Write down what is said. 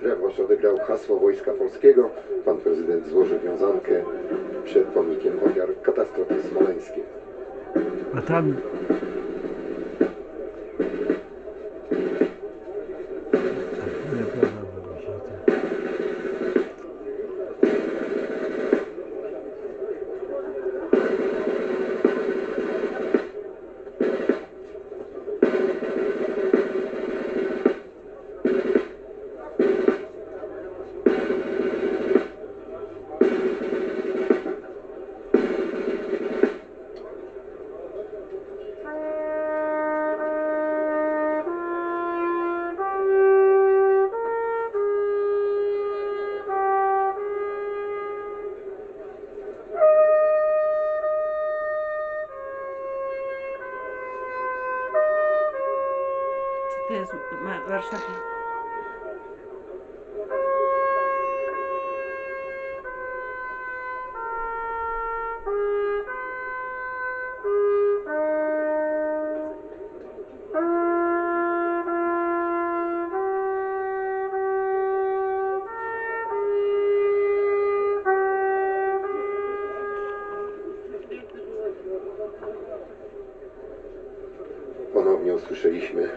Treworz odegrał hasło Wojska Polskiego. Pan prezydent złożył wiązankę przed pomnikiem ofiar katastrofy smoleńskiej. A tam... To jest Warszawa. Ponownie usłyszeliśmy